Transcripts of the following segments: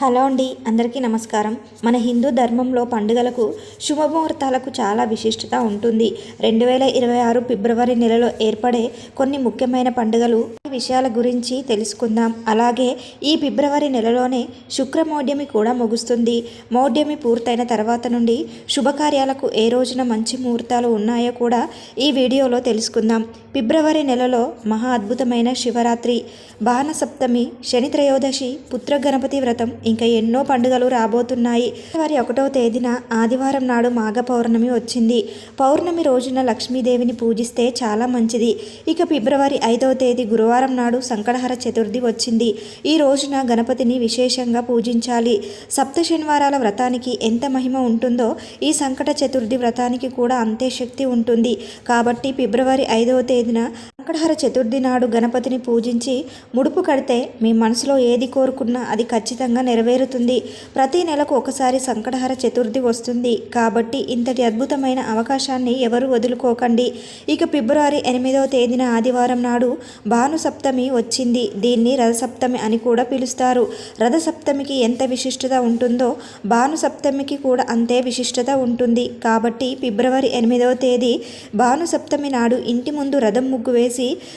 Hello అండి అందరికీ నమస్కారం. మన హిందూ ధర్మంలో పండుగలకు శుభముహూర్తాలకు చాలా విశిష్టత ఉంటుంది. రెండు వేల ఇరవై ఆరు ఫిబ్రవరి నెలలో ఏర్పడే కొన్ని ముఖ్యమైన పండుగలు విషయాల గురించి తెలుసుకుందాం. అలాగే ఈ ఫిబ్రవరి నెలలోనే శుక్రమౌఢ్యమి కూడా ముగుస్తుంది. మౌఢ్యమి పూర్తయిన తర్వాత నుండి శుభకార్యాలకు ఏ రోజున మంచి ముహూర్తాలు ఉన్నాయో కూడా ఈ వీడియోలో తెలుసుకుందాం. ఫిబ్రవరి నెలలో మహా అద్భుతమైన శివరాత్రి బాణసప్తమి శని త్రయోదశి పుత్ర గణపతి వ్రతం ఇంకా ఎన్నో పండుగలు రాబోతున్నాయి. ఫిబ్రవరి ఒకటో తేదీన ఆదివారం నాడు మాఘ పౌర్ణమి వచ్చింది. పౌర్ణమి రోజున లక్ష్మీదేవిని పూజిస్తే చాలా మంచిది. ఇక ఫిబ్రవరి ఐదవ తేదీ గురువారం నాడు సంకటహర చతుర్థి వచ్చింది. ఈ రోజున గణపతిని విశేషంగా పూజించాలి. సప్త శనివారాల వ్రతానికి ఎంత మహిమ ఉంటుందో ఈ సంకట చతుర్థి వ్రతానికి కూడా అంతే శక్తి ఉంటుంది. కాబట్టి ఫిబ్రవరి ఐదవ తేదీన సంకటహర చతుర్థి నాడు గణపతిని పూజించి ముడుపు కడితే మీ మనసులో ఏది కోరుకున్నా అది ఖచ్చితంగా నెరవేరుతుంది. ప్రతి నెలకు ఒకసారి సంకటహర చతుర్థి వస్తుంది. కాబట్టి ఇంతటి అద్భుతమైన అవకాశాన్ని ఎవరు వదులుకోకండి. ఇక ఫిబ్రవరి ఎనిమిదవ తేదీన ఆదివారం నాడు భాను సప్తమి వచ్చింది. దీన్ని రథసప్తమి అని కూడా పిలుస్తారు. రథసప్తమికి ఎంత విశిష్టత ఉంటుందో భాను సప్తమికి కూడా అంతే విశిష్టత ఉంటుంది. కాబట్టి ఫిబ్రవరి ఎనిమిదవ తేదీ భాను సప్తమి నాడు ఇంటి ముందు రథం ముగ్గు వేసి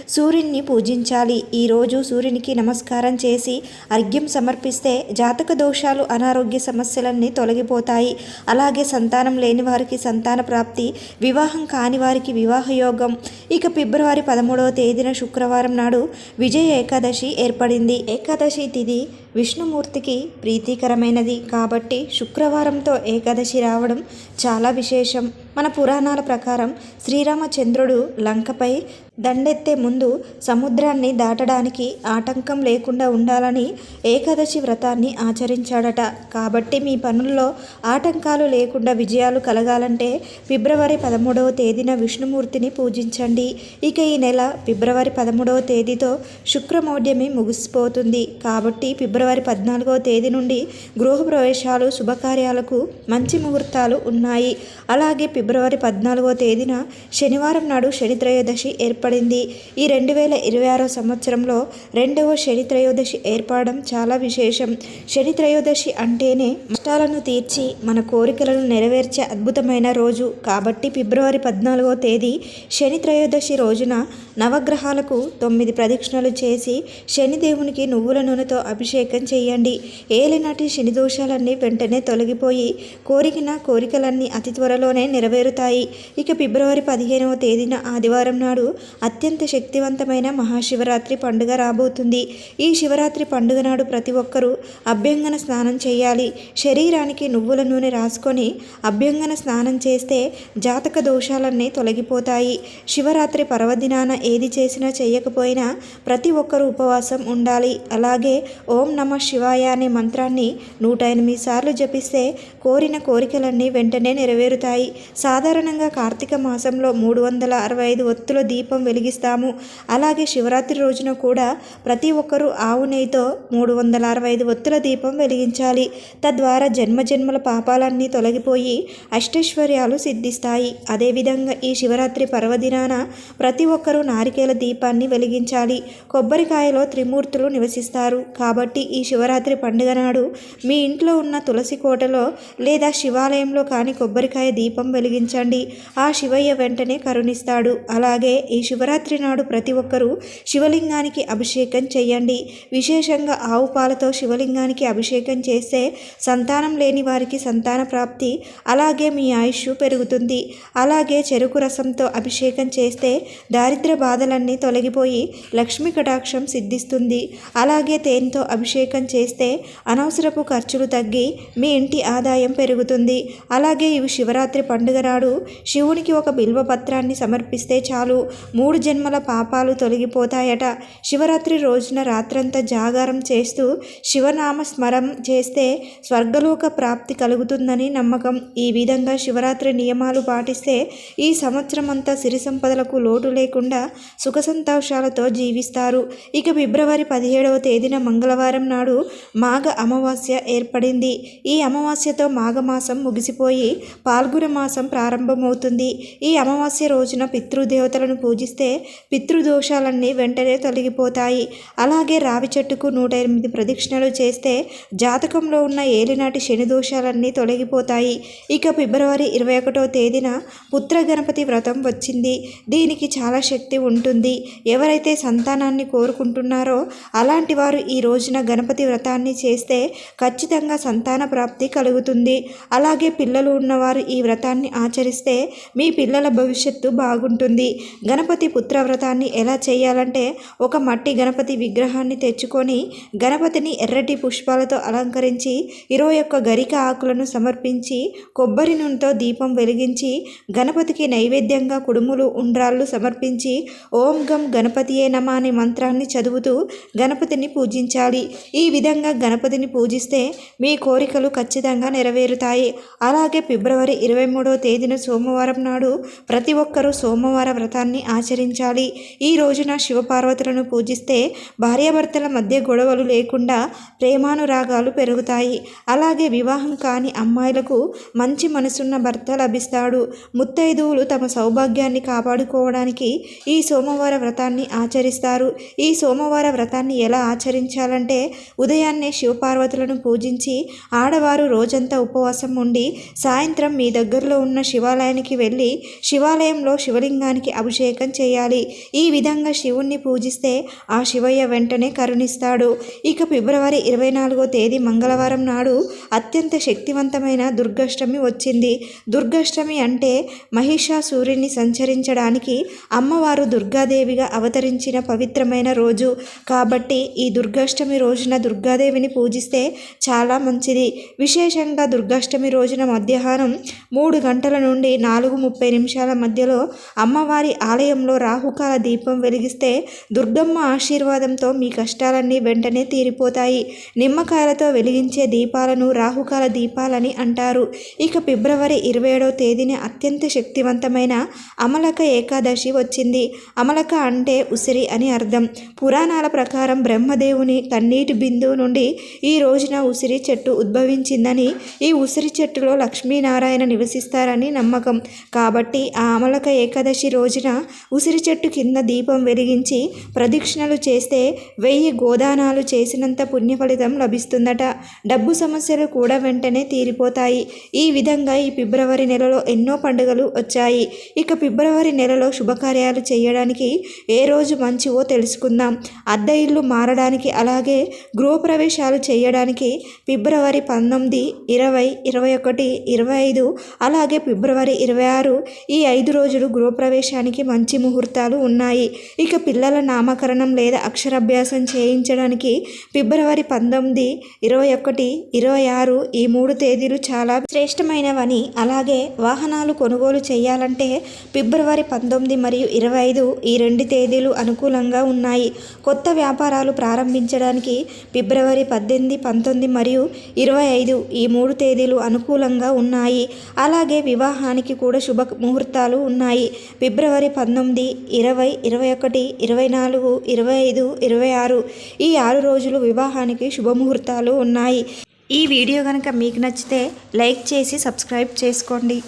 సూర్యుని పూజించాలి. ఈరోజు సూర్యునికి నమస్కారం చేసి అర్ఘ్యం సమర్పిస్తే జాతక దోషాలు అనారోగ్య సమస్యలన్నీ తొలగిపోతాయి. అలాగే సంతానం లేని వారికి సంతాన ప్రాప్తి వివాహం కాని వారికి వివాహ యోగం. ఇక ఫిబ్రవరి పదమూడవ తేదీన శుక్రవారం నాడు విజయ ఏకాదశి ఏర్పడింది. ఏకాదశి తిథి విష్ణుమూర్తికి ప్రీతికరమైనది కాబట్టి శుక్రవారంతో ఏకాదశి రావడం చాలా విశేషం. మన పురాణాల ప్రకారం శ్రీరామచంద్రుడు లంకపై దండెత్తే ముందు సముద్రాన్ని దాటడానికి ఆటంకం లేకుండా ఉండాలని ఏకాదశి వ్రతాన్ని ఆచరించాడట. కాబట్టి మీ పనుల్లో ఆటంకాలు లేకుండా విజయాలు కలగాలంటే ఫిబ్రవరి పదమూడవ తేదీన విష్ణుమూర్తిని పూజించండి. ఇక ఈ నెల ఫిబ్రవరి పదమూడవ తేదీతో శుక్రమౌఢ్యమి ముగిసిపోతుంది. కాబట్టి ఫిబ్రవరి ఫిబ్రవరి పద్నాలుగవ తేదీ నుండి గృహప్రవేశాలు శుభకార్యాలకు మంచి ముహూర్తాలు ఉన్నాయి. అలాగే ఫిబ్రవరి పద్నాలుగవ తేదీన శనివారం నాడు శని త్రయోదశి ఏర్పడింది. ఈ రెండు వేల ఇరవై ఆరో సంవత్సరంలో రెండవ శని త్రయోదశి ఏర్పడడం చాలా విశేషం. శని త్రయోదశి అంటేనే కష్టాలను తీర్చి మన కోరికలను నెరవేర్చే అద్భుతమైన రోజు. కాబట్టి ఫిబ్రవరి పద్నాలుగవ తేదీ శని త్రయోదశి రోజున నవగ్రహాలకు తొమ్మిది ప్రదక్షిణలు చేసి శనిదేవునికి నువ్వుల నూనెతో అభిషేకం చేయండి. ఏలినాటి శని దోషాలన్నీ వెంటనే తొలగిపోయి కోరికిన కోరికలన్నీ అతి త్వరలోనే నెరవేరుతాయి. ఇక ఫిబ్రవరి పదిహేనవ తేదీన ఆదివారం నాడు అత్యంత శక్తివంతమైన మహాశివరాత్రి పండుగ రాబోతుంది. ఈ శివరాత్రి పండుగ నాడు ప్రతి ఒక్కరూ అభ్యంగన స్నానం చేయాలి. శరీరానికి నువ్వుల నూనె రాసుకొని అభ్యంగన స్నానం చేస్తే జాతక దోషాలన్నీ తొలగిపోతాయి. శివరాత్రి పర్వదినాన ఏది చేసినా చేయకపోయినా ప్రతి ఒక్కరూ ఉపవాసం ఉండాలి. అలాగే ఓం నమ శివాయ అనే మంత్రాన్ని నూట ఎనిమిది సార్లు జపిస్తే కోరిన కోరికలన్నీ వెంటనే నెరవేరుతాయి. సాధారణంగా కార్తీక మాసంలో మూడు వందల అరవై ఐదు ఒత్తుల దీపం వెలిగిస్తాము. అలాగే శివరాత్రి రోజున కూడా ప్రతి ఒక్కరూ ఆవు నెయ్యితో మూడు వందల అరవై ఐదు ఒత్తుల దీపం వెలిగించాలి. తద్వారా జన్మజన్మల పాపాలన్నీ తొలగిపోయి అష్టైశ్వర్యాలు సిద్ధిస్తాయి. అదేవిధంగా ఈ శివరాత్రి పర్వదినాన ప్రతి ఒక్కరూ నారికేల దీపాన్ని వెలిగించాలి. కొబ్బరికాయలో త్రిమూర్తులు నివసిస్తారు. కాబట్టి ఈ శివరాత్రి పండుగ నాడు మీ ఇంట్లో ఉన్న తులసి కోటలో లేదా శివాలయంలో కానీ కొబ్బరికాయ దీపం వెలిగించండి. ఆ శివయ్య వెంటనే కరుణిస్తాడు. అలాగే ఈ శివరాత్రి నాడు ప్రతి ఒక్కరూ శివలింగానికి అభిషేకం చేయండి. విశేషంగా ఆవు పాలతో శివలింగానికి అభిషేకం చేస్తే సంతానం లేని వారికి సంతాన ప్రాప్తి అలాగే మీ ఆయుష్ పెరుగుతుంది. అలాగే చెరుకు రసంతో అభిషేకం చేస్తే దారిద్ర బాధలన్నీ తొలగిపోయి లక్ష్మీ కటాక్షం సిద్ధిస్తుంది. అలాగే తేనెతో అభిషేకం చేస్తే అనవసరపు ఖర్చులు తగ్గి మీ ఇంటి ఆదాయం పెరుగుతుంది. అలాగే ఇవి శివరాత్రి పండుగ నాడు శివునికి ఒక బిల్వపత్రాన్ని సమర్పిస్తే చాలు. మూడు జన్మల పాపాలు తొలగిపోతాయట. శివరాత్రి రోజున రాత్రంతా జాగారం చేస్తూ శివనామ స్మరం చేస్తే స్వర్గలోక ప్రాప్తి కలుగుతుందని నమ్మకం. ఈ విధంగా శివరాత్రి నియమాలు పాటిస్తే ఈ సంవత్సరం అంతా సిరి సంపదలకు లోటు లేకుండా సుఖ సంతోషాలతో జీవిస్తారు. ఇక ఫిబ్రవరి పదిహేడవ తేదీన మంగళవారం నాడు మాఘ అమావాస్య ఏర్పడింది. ఈ అమావాస్యతో మాఘమాసం ముగిసిపోయి పాల్గొన మాసం ప్రారంభమవుతుంది. ఈ అమావాస్య రోజున పితృదేవతలను పూజిస్తే పితృదోషాలన్నీ వెంటనే తొలగిపోతాయి. అలాగే రావి చెట్టుకు నూట ఎనిమిది ప్రదక్షిణలు చేస్తే జాతకంలో ఉన్న ఏలినాటి శని దోషాలన్నీ తొలగిపోతాయి. ఇక ఫిబ్రవరి ఇరవై ఒకటో తేదీన పుత్ర గణపతి వ్రతం వచ్చింది. దీనికి చాలా శక్తి ఉంటుంది. ఎవరైతే సంతానాన్ని కోరుకుంటున్నారో అలాంటి వారు ఈ రోజున గణపతి వ్రతాన్ని చేస్తే ఖచ్చితంగా సంతాన ప్రాప్తి కలుగుతుంది. అలాగే పిల్లలు ఉన్నవారు ఈ వ్రతాన్ని ఆచరిస్తే మీ పిల్లల భవిష్యత్తు బాగుంటుంది. గణపతి పుత్ర వ్రతాన్ని ఎలా చేయాలంటే ఒక మట్టి గణపతి విగ్రహాన్ని తెచ్చుకొని గణపతిని ఎర్రటి పుష్పాలతో అలంకరించి ఇరవై ఒక్క గరిక ఆకులను సమర్పించి కొబ్బరి నూనెతో దీపం వెలిగించి గణపతికి నైవేద్యంగా కుడుములు ఉండ్రాళ్ళు సమర్పించి ఓం గం గణపతియే నమ అనే మంత్రాన్ని చదువుతూ గణపతిని పూజించాలి. ఈ విధంగా గణపతిని పూజిస్తే మీ కోరికలు ఖచ్చితంగా నెరవేరుతాయి. అలాగే ఫిబ్రవరి ఇరవై మూడవ తేదీన సోమవారం నాడు ప్రతి ఒక్కరూ సోమవార వ్రతాన్ని ఆచరించాలి. ఈ రోజున శివపార్వతులను పూజిస్తే భార్యాభర్తల మధ్య గొడవలు లేకుండా ప్రేమానురాగాలు పెరుగుతాయి. అలాగే వివాహం కాని అమ్మాయిలకు మంచి మనసున్న భర్త లభిస్తాడు. ముత్తైదువులు తమ సౌభాగ్యాన్ని కాపాడుకోవడానికి ఈ సోమవార వ్రతాన్ని ఆచరిస్తారు. ఈ సోమవార వ్రతాన్ని ఎలా ఆచరించాలంటే ఉదయాన్నే శివపార్వతులను పూజించి ఆడవారు రోజంతా ఉపవాసం ఉండి సాయంత్రం మీ దగ్గరలో ఉన్న శివాలయానికి వెళ్ళి శివాలయంలో శివలింగానికి అభిషేకం చేయాలి. ఈ విధంగా శివుణ్ణి పూజిస్తే ఆ శివయ్య వెంటనే కరుణిస్తాడు. ఇక ఫిబ్రవరి ఇరవై నాలుగో తేదీ మంగళవారం నాడు అత్యంత శక్తివంతమైన దుర్గాష్టమి వచ్చింది. దుర్గాష్టమి అంటే మహిషాసూరిని సంచరించడానికి అమ్మవారు దుర్గాదేవిగా అవతరించిన పవిత్రమైన రోజు. కాబట్టి ఈ దుర్గాష్టమి రోజు రోజున దుర్గాదేవిని పూజిస్తే చాలా మంచిది. విశేషంగా దుర్గాష్టమి రోజున మధ్యాహ్నం మూడు గంటల నుండి నాలుగు ముప్పై నిమిషాల మధ్యలో అమ్మవారి ఆలయంలో రాహుకాల దీపం వెలిగిస్తే దుర్గమ్మ ఆశీర్వాదంతో మీ కష్టాలన్నీ వెంటనే తీరిపోతాయి. నిమ్మకాయలతో వెలిగించే దీపాలను రాహుకాల దీపాలని అంటారు. ఇక ఫిబ్రవరి ఇరవై ఏడవ తేదీన అత్యంత శక్తివంతమైన అమలక ఏకాదశి వచ్చింది. అమలక అంటే ఉసిరి అని అర్థం. పురాణాల ప్రకారం బ్రహ్మదేవుని కన్నీటి బిందువు నుండి ఈ రోజున ఉసిరి చెట్టు ఉద్భవించిందని ఈ ఉసిరి చెట్టులో లక్ష్మీనారాయణ నివసిస్తారని నమ్మకం. కాబట్టి ఆ అమలక ఏకాదశి రోజున ఉసిరి చెట్టు కింద దీపం వెలిగించి ప్రదక్షిణలు చేస్తే వెయ్యి గోదానాలు చేసినంత పుణ్య ఫలితం లభిస్తుందట. డబ్బు సమస్యలు కూడా వెంటనే తీరిపోతాయి. ఈ విధంగా ఈ ఫిబ్రవరి నెలలో ఎన్నో పండుగలు వచ్చాయి. ఇక ఫిబ్రవరి నెలలో శుభకార్యాలు చేయడానికి ఏ రోజు మంచివో తెలుసుకుందాం. అద్దె ఇల్లు మారడానికి అలాగే గృహప్రవేశాలు చేయడానికి ఫిబ్రవరి పంతొమ్మిది ఇరవై ఇరవై ఒకటి ఇరవై ఐదు అలాగే ఫిబ్రవరి ఇరవై ఆరు ఈ ఐదు రోజులు గృహప్రవేశానికి మంచి ముహూర్తాలు ఉన్నాయి. ఇక పిల్లల నామకరణం లేదా అక్షరాభ్యాసం చేయించడానికి ఫిబ్రవరి పంతొమ్మిది ఇరవై ఒకటి ఇరవై ఆరు ఈ మూడు తేదీలు చాలా శ్రేష్టమైనవని అలాగే వాహనాలు కొనుగోలు చేయాలంటే ఫిబ్రవరి పంతొమ్మిది మరియు ఇరవై ఐదు ఈ రెండు తేదీలు అనుకూలంగా ఉన్నాయి. కొత్త వ్యాపారాలు ప్రారంభించడానికి ఫిబ్రవరి పద్దెనిమిది పంతొమ్మిది మరియు ఇరవై ఐదు ఈ మూడు తేదీలు అనుకూలంగా ఉన్నాయి. అలాగే వివాహానికి కూడా శుభ ముహూర్తాలు ఉన్నాయి. ఫిబ్రవరి పంతొమ్మిది ఇరవై ఇరవై ఒకటి ఇరవై నాలుగు ఇరవై ఐదు ఇరవై ఆరు ఈ ఆరు రోజులు వివాహానికి శుభముహూర్తాలు ఉన్నాయి. ఈ వీడియో కనుక మీకు నచ్చితే లైక్ చేసి సబ్స్క్రైబ్ చేసుకోండి.